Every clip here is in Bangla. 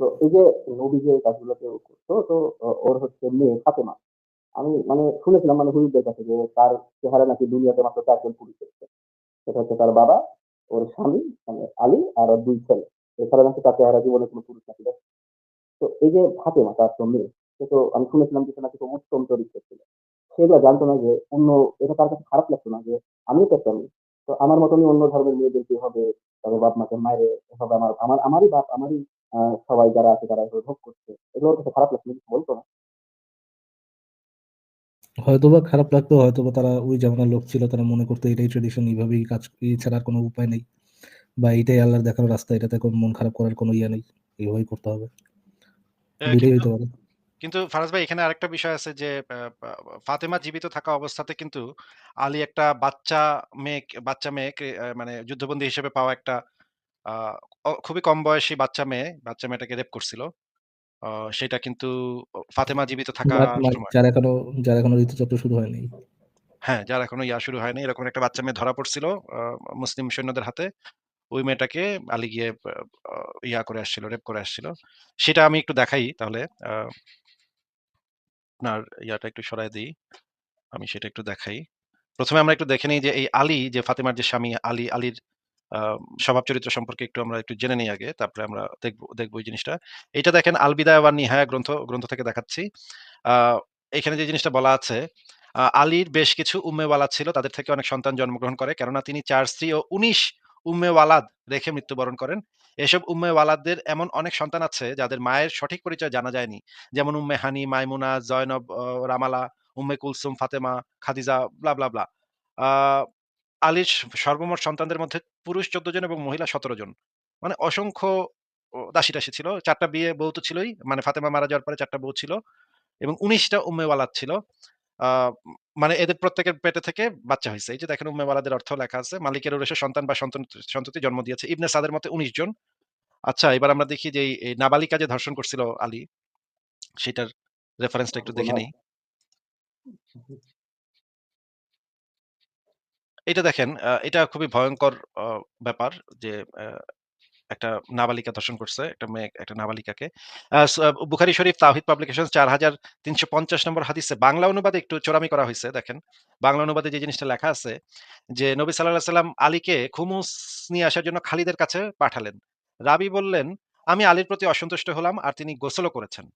তো এই যে নবী যে কাজগুলোকে ও করতো তো ওর হচ্ছে মেয়ে ফাতেমা। আমি মানে শুনেছিলাম মানে হুজুরদের কাছে যে তার চেহারা নাকি দুনিয়াতে মাত্র ৪ জন পুরুষ দেখছে। সেটা হচ্ছে তার বাবা, ওর স্বামী মানে আলী আর ২ ছেলে। এছাড়া নাকি তার চেহারা জীবনে কোন পুরুষ নাকি দেখে তো এই যে ফাতেমা তার তো মেয়ে, সে তো আমি শুনেছিলাম যে নাকি খুব উত্তম চরিত্রের ছিল। সে এগুলা জানতো না যে অন্য এটা তার কাছে খারাপ লাগতো না যে আমি তো একটা। তো আমার মতনই অন্য ধর্মের মেয়েদেরকে এভাবে তাদের বাপ-মাকে মায়ের এভাবে আমার আমার আমারই বাপ আমারই সবাই যারা আছে তারা এভাবে ভোগ করছে। এগুলো ওর কাছে খারাপ লাগতো কিছু বলতো না? হয়তোবা খারাপ লাগতো, হয়তোবা তারা ওই জামানার লোক ছিল। তারা মনে করতো এটাই ট্র্যাডিশন এভাবেই কাজ এছাড়া আর কোন উপায় নেই। বা এটাই আল্লাহর দেখানো রাস্তা। এটাতে কোন মন খারাপ করার কোন ইয়ে নেই। এভাবেই করতে হবে। এ ২ টাই কিন্তু হইতে পারে। কিন্তু ফারাজ ভাই এখানে আরেকটা বিষয় আছে যে ফাতেমা জীবিত থাকা অবস্থাতে কিন্তু আলী একটা বাচ্চা মেয়ে বাচ্চা মেয়েকে আ মানে যুদ্ধবন্দী হিসেবে পাওয়া একটা অ খুবই কম বয়সী বাচ্চা মেয়ে, বাচ্চা মেয়েটাকে রেপ করছিল। সেটা কিন্তু ফাতেমা জীবিত বাট সময় যার এখনও যার এখনও ঋতুচক্র শুরু হয়নি। হ্যাঁ, যার এখনও ইয়া শুরু হয়নি। এরকম একটা বাচ্চা মেয়ে ধরা পড়ছিল আ মুসলিম সৈন্যদের হাতে। ওই মেয়েটাকে আলী গিয়ে আ ইয়া করে আসছিল, রেপ করে আসছিল। সেটা আমি একটু দেখাই তাহলে। আ আপনার ইয়াটা একটু সরায় দেই। আমি সেটা একটু দেখাই। ১ম এ আমরা একটু দেখে নেই যে এই আলী যে ফাতেমার যে স্বামী আলী, আলীর স্বভাব চরিত্র সম্পর্কে একটু আমরা একটু জেনে নিই আগে। তারপরে আমরা দেখব দেখব এই জিনিসটা। এটা দেখেন আল বিদায়া ওয়ান নিহায়া গ্রন্থ গ্রন্থ থেকে দেখাচ্ছি। এখানে যে জিনিসটা বলা আছে, আলীর বেশ কিছু উম্মে ওয়ালাদ ছিল। তাদের থেকে অনেক সন্তান জন্মগ্রহণ করে। কেননা তিনি ৪ স্ত্রী ও ১৯ উম্মে ওয়ালাদ রেখে মৃত্যুবরণ করেন। এসব উম্মে ওয়ালাদদের এমন অনেক সন্তান আছে যাদের মায়ের সঠিক পরিচয় জানা যায়নি। যেমন Umme Hani, Maimuna, Zainab, Ramala, Umme Kulsum, Fatema, Khadija blah, blah, blah. আলীর সর্বমোট সন্তানদের মধ্যে পুরুষ ১৪ জন এবং মহিলা ১৭ জন। মানে অসংখ্য ও দাসী-টাসী ছিল। চারটা বিয়ে বউ তো ছিলই। মানে ফাতেমা মারা যাওয়ার পরে চারটা বউ ছিল এবং ১৯ টা উম্মে ওয়ালাদ ছিল। মানে এদের প্রত্যেকের পেটে থেকে বাচ্চা হয়েছে এই যে দেখেন উম্মে ওয়ালাদের অর্থ লেখা আছে। মালিকের ঔরসে সন্তান বা সন্তান সন্ততি জন্ম দিয়েছে। ইবনে সাদের মতে ১৯ জন। আচ্ছা এবার আমরা দেখি যে এই নাবালিকা যে ধর্ষণ করছিল আলী, সেটার রেফারেন্সটা একটু দেখে নেই। এটা দেখেন এটা খুবই ভয়ংকর অ ব্যাপার যে একটা নাবালিকা ধর্ষণ করছে। একটা মেয়ে একটা নাবালিকাকে। বুখারী শরীফ তাওহীদ পাবলিকেশনস ৪৩৫০ নম্বর হাদিসে বাংলা অনুবাদে একটু চোরামি করা হইছে দেখেন। বাংলা অনুবাদে যে জিনিসটা লেখা আছে যে নবী আলাইহি সাল্লাম আলীকে খুমুস নিয়ে আসার জন্য খালিদের কাছে পাঠালেন। রাবি বললেন, "আমি আলীর প্রতি অসন্তুষ্ট হলাম আর তিনি গোসলও করেছেন।"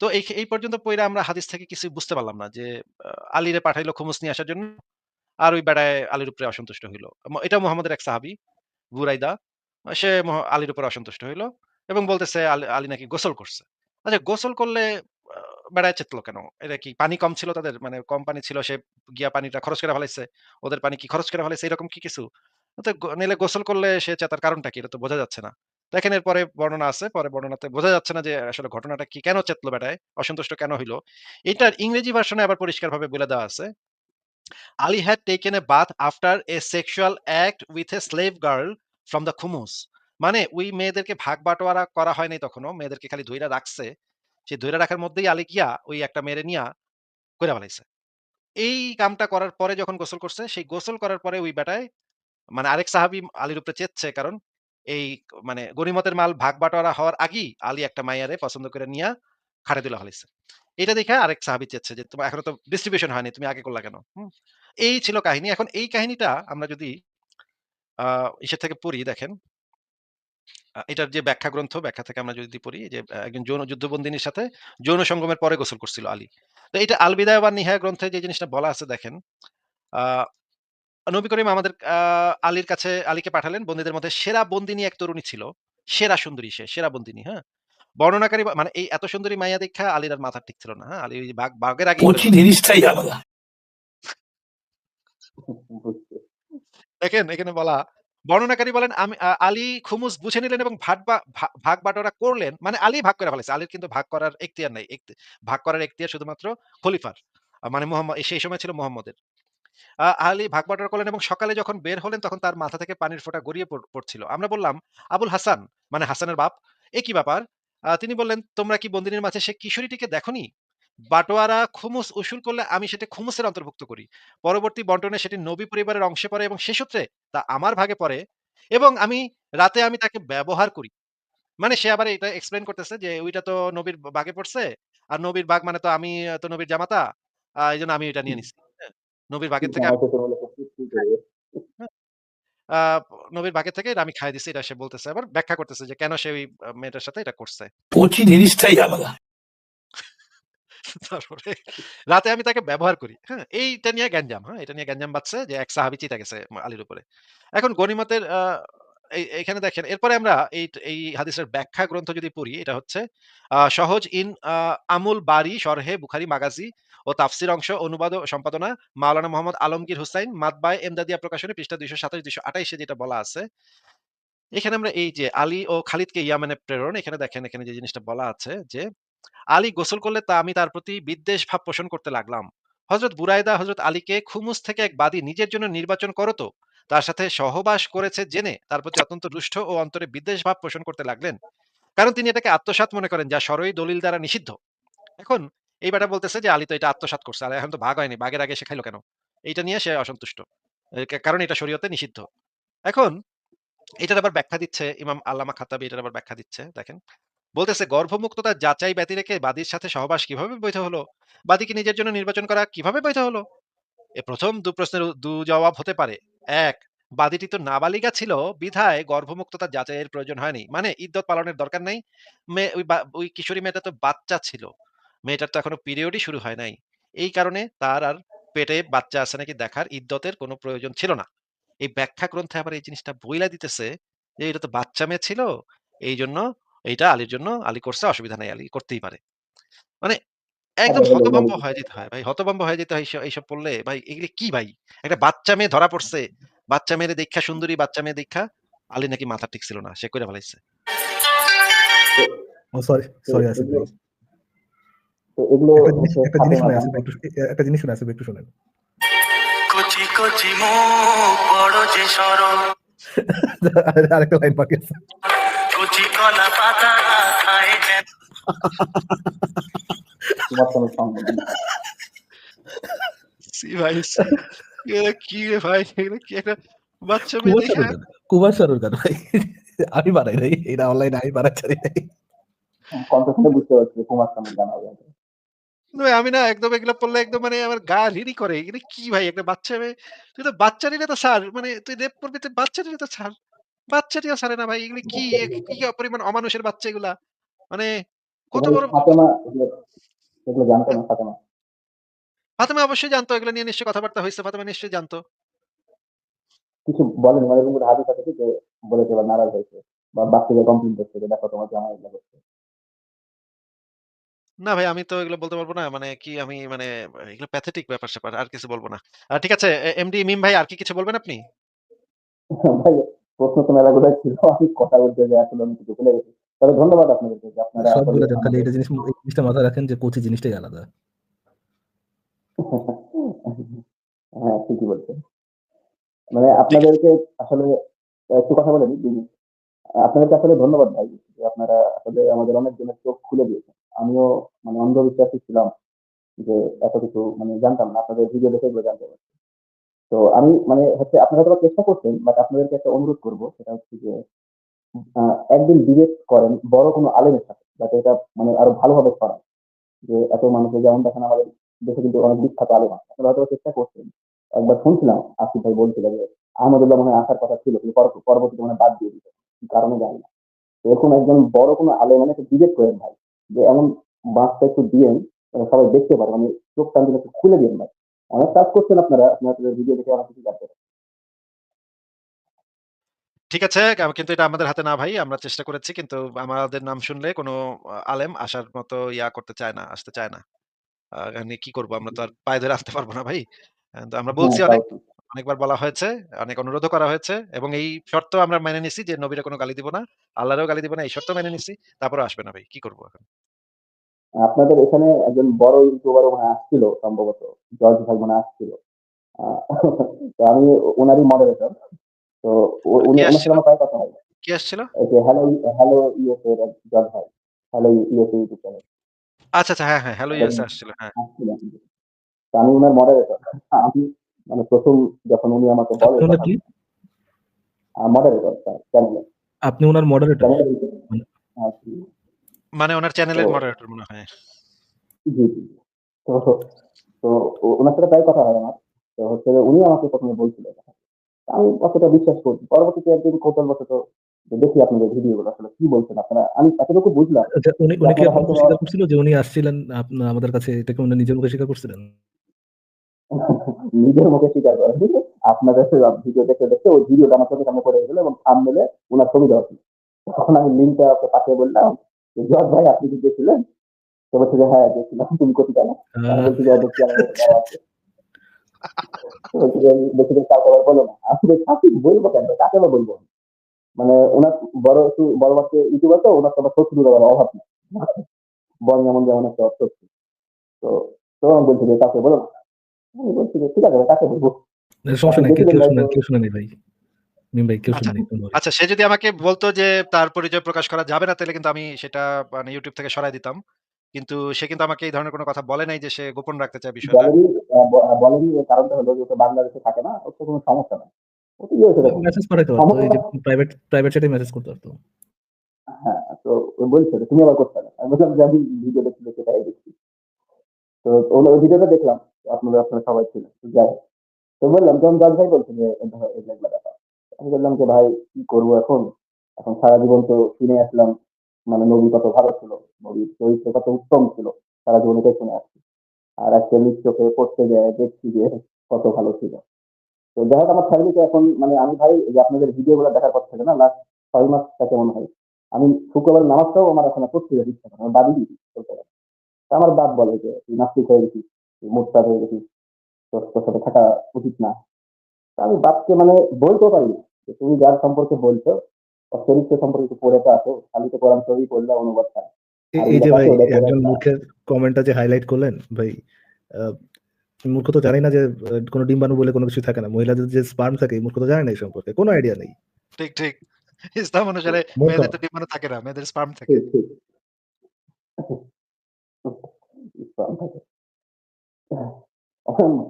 তো এই পর্যন্ত পইড়া আমরা হাদিস থেকে কিছু বুঝতে পারলাম না যে আলীরে পাঠাইলো খুমুস নিয়ে আসার জন্য। আর ওই বেড়ায় আলীর উপরে অসন্তুষ্ট হইল। এটা মুহাম্মদের এক সাহাবী, বুরাইদা। সে আলীর উপরে অসন্তুষ্ট হইল এবং বলতেছে আলী নাকি গোসল করছে। আচ্ছা গোসল করলে বেড়ায় চেতলো কেন? এটা কি পানি কম ছিল তাদের? মানে কম পানি ছিল সে গিয়া পানিটা খরচ করে ফেলাইছে। ওদের পানি কি খরচ করে ফেলাইছে এরকম কি কিছু? নাইলে গোসল করলে সে চেতার কারণটা কি? এটা তো বোঝা যাচ্ছে না। দেখেন এরপরে বর্ণনা আছে। পরে বর্ণনাতে বোঝা যাচ্ছে না যে আসলে ঘটনাটা কি? কেন চেতলো বেটায়? অসন্তুষ্ট কেন হইল? এটার ইংরেজি ভার্শনে আবার পরিষ্কারভাবে বলে দেওয়া আছে। Ali had taken a bath after a sexual act with a slave girl from the খুমুস। মানে ওই মেয়েদেরকে ভাগ বাটোয়ারা করা হয় নাই তখনো। মেয়েদেরকে খালি ধইরা রাখছে। সেই ধইরা রাখার মধ্যেই আলী গিয়া ওই একটা মেয়েরে নিয়া কইরা ফেলাইছে। এই কামটা করার পরে যখন গোসল করছে, সেই গোসল করার পরে ওই বেটায় মানে আরেক সাহাবী আলীর উপরে চেতছে কারণ এই মানে গনিমতের মাল ভাগ বাটোয়ারা হওয়ার আগেই আলী একটা মাইয়ারে পছন্দ করে নিয়া খাড়ে তুলা। এটা দেইখা আরেক সাহাবী চেতছে যে তোমার এখনও তো ডিস্ট্রিবিউশন হয়নি। তুমি আগে করলা কেন? এই ছিল কাহিনী। এখন এই কাহিনীটা আমরা যদি ইসের থেকে পড়ি দেখেন এটার যে ব্যাখ্যা গ্রন্থ, ব্যাখ্যা থেকে আমরা যদি পড়ি যে একজন যৌন যুদ্ধবন্দিনীর সাথে যৌন সঙ্গমের পরে গোসল করছিল আলী। তো এটা আল বিদায়া ওয়ান নিহায়া গ্রন্থে যে জিনিসটা বলা আছে দেখেন। নবী করিম আমাদের আলীর কাছে আলীকে পাঠালেন। বন্দীদের মধ্যে সেরা বন্দিনী এক তরুণী ছিল। সেরা সুন্দরী সে, সেরা বন্দিনী, হ্যাঁ? বর্ণনাকারী মানে এই এত সুন্দরী মাইয়া দেইখা আলীর আর মাথা ঠিক ছিল না, হ্যাঁ? আলী বাঘ বাঘের আগেই কচি জিনিসটাই আলাদা। দেখেন এখানে বলা বর্ণনাকারী বলেন আমি আলী খুমুস বুঝে নিলেন এবং বা ভাগ বাটোয়ারা করলেন। মানে আলী ভাগ করে ফেলাইছে। আলীর কিন্তু ভাগ করার এখতিয়ার নাই। ভাগ করার এখতিয়ার শুধুমাত্র খলিফার। মানে মুহাম্মদ সেই সময় ছিল মোহাম্মদের আলী ভাগ বাটোয়ারা করলেন এবং সকালে যখন বের হলেন তখন তার মাথা থেকে পানির ফোঁটা গড়িয়ে পড়ছিল। আমরা বললাম, "আবুল হাসান" মানে হাসানের বাপ, "এ কি ব্যাপার?" তিনি বললেন, "তোমরা কি বন্দিনীর মাঝে সে কিশোরীটিকে দেখোনি? বাটোয়ারা খুমুস উসুল করলে আমি সেটা খুমুসের অন্তর্ভুক্ত করি। পরবর্তী বন্টনে সেটি নবী পরিবারের অংশে পড়ে এবং সে সূত্রে তা আমার ভাগে পড়ে এবং আমি রাতে আমি তাকে ব্যবহার করি। মানে সে আবার এটা এক্সপ্লেন করতেছে যে ওইটা তো নবীর বাগে পড়ছে। আর নবীর বাগ মানে তো আমি তো নবীর জামাতা। এই জন্য আমি এটা নিয়ে নিছি। হ্যাঁ? নবীর বাগের থেকে আমি নবীর বাগের থেকে এটা আমি খাই দিছি এটা সে বলতেছে। আবার ব্যাখ্যা করতেছে যে কেন সে ওই মেয়েটার সাথে এটা করছে। পচি জিনিসটাই আলাদা। তারপরে রাতে আমি তাকে ব্যবহার করি। হ্যাঁ? এইটা নিয়ে গ্যাঞ্জাম। হ্যাঁ? এটা নিয়ে গ্যাঞ্জাম বাচ্চা যে এক সাহাবি চিতা গেছে আলীর উপরে। এখন গনিমতের এইখানে দেখেন, এরপরে আমরা এই এই হাদিসের ব্যাখ্যা গ্রন্থ যদি পড়ি, এটা হচ্ছে সহজ ইন আমুল বারি, শরহে বুখারী মাগাজি ও তাফসির অংশ, অনুবাদ সম্পাদনা, মাওলানা মোহাম্মদ আলমগীর হুসাইন, মাতবায়ে এমদাদিয়া প্রকাশনী, পৃষ্ঠা 227-228 এ যেটা বলা আছে। এখানে আমরা এই যে আলী ও খালিদকে ইয়ামেনে প্রেরণ, এখানে দেখেন, এখানে যে জিনিসটা বলা আছে যে, আলী গোসল করলে তা আমি তার প্রতি বিদ্বেষ ভাব পোষণ করতে লাগলাম। হযরত বুরাইদা হযরত আলীকে খুমুস থেকে এক বাদী নিজের জন্য নির্বাচন করো তো। তার সাথে সহবাস করেছে জেনে তার প্রতি অত্যন্ত রুষ্ট ও অন্তরে বিদ্বেষ ভাব পোষণ করতে লাগলেন। কারণ তিনি এটাকে আত্মসাৎ মনে করেন, যা শরঈ দলিল দ্বারা নিষিদ্ধ। এখন এই বেটা বলতেছে যে, আলী তো এটা আত্মসাৎ করছে। আর এখন তো ভাগ হয়নি। ভাগের আগে সে খাইলো কেন? এইটা নিয়ে সে অসন্তুষ্ট। কারণ এটা শরীয়তে নিষিদ্ধ। এখন এটার আবার ব্যাখ্যা দিচ্ছে ইমাম আল্লামা খাত্তাবী, এটার আবার ব্যাখ্যা দিচ্ছে। দেখেন। বলতেছে গর্ভমুক্ততার যাচাই ব্যতি রেখে বাদীর সাথে সহবাস কীভাবে বৈধ হলো? বাদীকে নিজের জন্য নির্বাচন করা কীভাবে বৈধ হলো? এ প্রথম দু প্রশ্নের দু জবাব হতে পারে। ১ বাদীটি তো নাবালিগা ছিল, বিধায় গর্ভমুক্ততার যাচাইয়ের প্রয়োজন হয়নি। মানে ইদ্যত পালনের দরকার নাই। মেয়ে ওই ওই কিশোরী মেয়েটা তো বাচ্চা ছিল। মেয়েটার তো এখনও পিরিয়ডই শুরু হয় নাই। এই কারণে তার আর পেটে বাচ্চা আছে নাকি দেখার ইদ্যতের কোনো প্রয়োজন ছিল না। এই ব্যাখ্যা গ্রন্থে আবার এই জিনিসটা বইলা দিতেছে যে এটা তো বাচ্চা মেয়ে ছিল। এই জন্য এইটা আলীর জন্য আলী করছে, অসুবিধা নাই। আলী করতেই পারে। মানে একদম হতভম্ব হয়ে যেতে হয় ভাই। হতভম্ব হয়ে যেতে হয় এইসব পড়লে। ভাই এগুলি কি ভাই? একটা বাচ্চা মেয়ে ধরা পড়ছে। বাচ্চা মেয়েরে দেইখা সুন্দরী বাচ্চা মেয়ে দেইখা আলী নাকি মাথা ঠিক ছিল না। সে কইরা ফেলাইছে। সরি, সরি এগুলো ভাই। তো এগুলো একটা জিনিস হচ্ছে একটা শুনে জিনিস শুনে শোনেন। কচি কচি মুখ বড় যে সরল আরেকটা লাইন বাকি আছে। কচি কলা তোমার কোনো সন্দেহ নেই। সি ভাই সি। কি রে ভাই? এগুলো কি একটা বাচ্চা মেয়ে কুমার গান। কুমার শানুর ভাই। আমি বানাই নাই। এটা অনলাইনে আমি বানাচ্ছি নাই। কণ্ঠ বুঝতে পারছি কুমার শানুর হবে আমি না একদম এগুলা পড়লে একদম মানে আমার গা রিরি করে। এগুলো কি ভাই একটা বাচ্চা মেয়ে। তুই তো বাচ্চা নিলে তো ছাড়। মানে তুই রেপ করবি তুই বাচ্চা নিলে তো ছাড়। বাচ্চাটিও ছাড়ে না ভাই। এগুলো কি কি পরিমাণ অমানুষের বাচ্চা এগুলা। মানে কত বড় এগুলো এগুলো জানতো না ফাতেমা? ফাতেমা অবশ্যই জানতো এগুলো নিয়ে নিশ্চয়ই কথাবার্তা হইছে। ফাতেমা নিশ্চয়ই জানতো। কিছু বলেনি মানে এরকম হাদিস আছে যে বলেছে বা নারাজ হয়েছে বা বাচ্চাকে কমপ্লেইন করছে যে দেখো তোমার এগুলো করছে। না ভাই আমি তো এগুলো বলতে পারব না। মানে কি আমি মানে এগুলো প্যাথেটিক ব্যাপার-স্যাপার। আর কিছু বলব না। ঠিক আছে এমডি মিম ভাই আর কি কিছু বলবেন আপনি? ভাই প্রশ্ন তো মেলাগুলাই ছিল। আমি কথা বলতে যেয়ে আসলে আমি কিছু ভুলে গেছি। তবে ধন্যবাদ আপনাদেরকে যে আপনারা সব আসলে ভুলে যান। খালি আমাদের এটা জিনিস জিনিসটা মাথায় রাখেন যে কোচি জিনিসটাই আলাদা। হ্যাঁ, ঠিকই বলছেন। মানে আপনাদেরকে আসলে একটু কথা বলে নিই আপনাদেরকে আসলে ধন্যবাদ ভাই যে আপনারা আসলে আমাদের অনেকজনের চোখ খুলে দিয়েছেন। আমিও মানে অন্ধবিশ্বাসী ছিলাম যে এত কিছু মানে জানতাম না। আপনাদের ভিডিও দেখে এগুলো জানতে পারছি। তো আমি মানে হচ্ছে আপনারা তো চেষ্টা করছেন বাট আপনাদেরকে একটা অনুরোধ করব সেটা হচ্ছে যে একদিন ডিবেট করেন, বড় কোনো আলেমের সাথে, যাতে এটা মানে আরও ভালোভাবে ছড়ায়। যে এত মানুষের যেমন দেখেন আমাদের দেশে কিন্তু অনেক বিখ্যাত আলেম আছে। আপনারা হয়তো চেষ্টা করছেন। একবার শুনছিলাম আসিফ ভাই বলছিল যে, আহমদুল্লাহ মনে আসার কথা ছিল, কিন্তু পরবর্তীতে মনে বাদ দিয়ে দিল। কারণে জানি না। এরকম একজন বড় কোনো আলেম মানে ডিবেট করেন ভাই। যে এমন বাঁশটা একটু দিয়েন সবাই দেখতে পারে মানে চোখ টান একটু খুলে দিয়েন ভাই। অনেক কাজ করছেন আপনারা। আপনাদের ভিডিও দেখে অনেক কিছু জানতে। ঠিক আছে। কিন্তু এটা আমাদের হাতে না ভাই। আমরা চেষ্টা করেছি কিন্তু আমাদের নাম শুনলে কোনো আ আলেম আসার মতো ইয়া করতে চায় না, আসতে চায় না। আ এমনি কি করব? আমরা তো আর পায়ে ধরে আনতে পারব না ভাই। আ তো আমরা হ্যাঁ, বলছি তাও অনেক, ঠিক। অনেকবার বলা হয়েছে, অনেক অনুরোধও করা হয়েছে এবং এই শর্ত আমরা মেনে নিছি যে নবীরে কোনো গালি দিব না, আল্লাহরেও গালি দিব না। এই শর্ত মেনে নিছি। তারপরেও আসবে না ভাই। কি করব এখন? আপনাদের এখানে একজন বড় ইউটিউবারও মনে হয় আসছিল সম্ভবত। জর্জ ভাই মনে হয় আসছিল। আ তো আমি উনারই মডারেটর। তো উ উনি কে উনার আসছিল? সাথে আমার প্রায় কথা হয়। কে আসছিল? এই যে হ্যালো হ্যালো ইউএসএ এর এক জর্জ ভাই। Hello USA YouTube channel. আচ্ছা, আচ্ছা। হ্যাঁ, হ্যাঁ। হ্যালো ইউএসএ আসছিল। হ্যাঁ। আসছিলেন। তো আমি উনার মডারেটর। আমি মানে ১ম যখন উনি আমাকে বলে আপনি উনার কথা কি? আ মডারেটর স্যার চ্যানেলে। আপনি উনার মডারেটর? চ্যানেলে মানে আর কি মানে ওনার চ্যানেলের তো মডারেটর মনে হয়। জি, জি। তো তো ও ওনার সাথে প্রায় কথা হয় আমার। তো হচ্ছে যে উনি আমাকে ১ম এ বলছিল এটা। আমি অতটা বিশ্বাস করি। পরবর্তীতে একদিন কৌতূহলবশত যে দেখি আপনাদের ভিডিওগুলো আসলে কি বলছেন আপনারা। আমি এতটুকু বুঝলাম আচ্ছা উনি যে উনি কি আপনারা স্বীকার করছিল যে উনি আসছিলেন আমাদের কাছে এটা কি উনি নিজের মুখে স্বীকার করছিলেন? নিজের মুখে স্বীকার করেন। আপনাদের ভিডিও দেখতে, দেখতে ওই ভিডিওটা আমার চোখের সামনে পড়ে গেল এবং এ উনার ছবি দেওয়া ছিল। তখন আমি লিঙ্কটা ওকে পাঠিয়ে বললাম যে, "জজ ভাই আপনি কি গেছিলেন?" তো বলছে যে, "হ্যাঁ গেছিলাম। তুমি কোথায় গেলে?" আমি আ বলছি যে, "অবশ্যই আমাদের দেওয়া আছে।" তো বলছে যে, "আমি বেশি দিন কাউকে আবার বলো না।" আমি বলি, বলব কেন? কাকে বা বলব?" মানে উনার বড় একটু বড় মাপের ইউটিউবার তো শত্রুর আবার অভাব নেই। বন যেমন, যেমন একটা শত্রু। তো তো আমি বলছি যে, "কাউকে বলো আমি বলছি যে, "ঠিক আছে কাকে বলব?" সমস্যা কেউ, শুনে কেউ শুনে ভাই। আচ্ছা। আচ্ছা সে যদি আমাকে বলতো যে তার পরিচয় প্রকাশ করা যাবে না তাহলে কিন্তু আমি সেটা মানে YouTube থেকে সরায় দিতাম। কিন্তু সে কিন্তু আমাকে এই ধরনের কোন কথা বলে নাই যে সে গোপন রাখতে চায় বিষয়টা। বলেনি কারণটা হলো যে বাংলাদেশে থাকে না। ওর তো কোনো সমস্যা নাই। ও তো হয়েছে দেখুন। মেসেজ পাঠাইতে পারতো। এই যে প্রাইভেট প্রাইভেট চ্যাটে মেসেজ করতে পারতো। হ্যাঁ, তো বলছে "তুমি আবার করতে না।" আমি বললাম যে, "আমি ভিডিও দেখছি দেখে দেখছি।" তো ওর ওই ভিডিওটা দেখলাম। আপনারা আপনারা সবাই ছিলেন। যাই তো বললাম তখন ভাই বলছে যে, "এই ধরো এই এগুলা ব্যাপার।" আমি বললাম যে, "ভাই কি করব এখন? এখন সারা জীবন তো শুনে আসলাম মানে নবী কত ভালো ছিল। নবীর চরিত্র কত উত্তম ছিল। সারা জীবন শুনে আসছি। আর আজকে চোখে পড়তে যেয়ে দেখছি যে কত ভালো ছিল।" তো হোক আমার ফ্যামিলিতে এখন মানে আমি ভাই যে আপনাদের ভিডিওগুলো দেখার পর থেকে না লাস্ট ছয় মাস থেকে মনে হয়। আমি শুক্রবার নামাজটাও আমার এখন পড়তে যেতে ইচ্ছা করে বাদই দিই বলতে। তো আমার বাপ বলে যে, "তুই নাস্তিক হয়ে গেছিস, তুই হয়ে গেছিস। তোর তোর সাথে থাকা উচিত না।" আমি বাপকে মানে বলতেও পারি না যে, "তুমি যার সম্পর্কে বলছো তার চরিত্র সম্পর্কে পড়ে তো আসো। খালি তো কোরআন শরীফ পড়লে অনুবাদ ছাড়া। এই যে ভাই একজন একটা" মূর্খের কমেন্টটা যে হাইলাইট করলেন ভাই মূর্খ তো জানেই না যে কোন ডিম্বাণু বলে কোন কিছু থাকে না। মহিলাদের যে স্পার্ম থাকে মূর্খ তো জানে না এই সম্পর্কে। কোন আইডিয়া নেই। ঠিক, ঠিক। ইসলাম অনুসারে মেয়েদের তো ডিম্বাণু থাকে না। মেয়েদের স্পার্ম থাকে।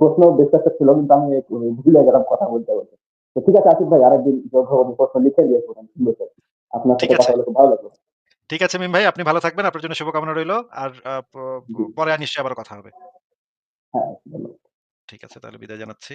প্রশ্ন বেশ একটা ছিল কিন্তু আমি ভুলে গেলাম কথা বলতে, বলতে। তো ঠিক আছে আসিফ ভাই আরেকদিন প্রশ্ন লিখে দিয়ে পড়েন সুন্দর? আপনার ঠিক সাথে কথা খুব ভালো লাগল। ঠিক আছে মিম ভাই আপনি ভালো থাকবেন। আপনার জন্য শুভকামনা রইল আর পরে নিশ্চয়ই আবার কথা হবে। হ্যাঁ, ঠিক আছে তাহলে বিদায় জানাচ্ছি।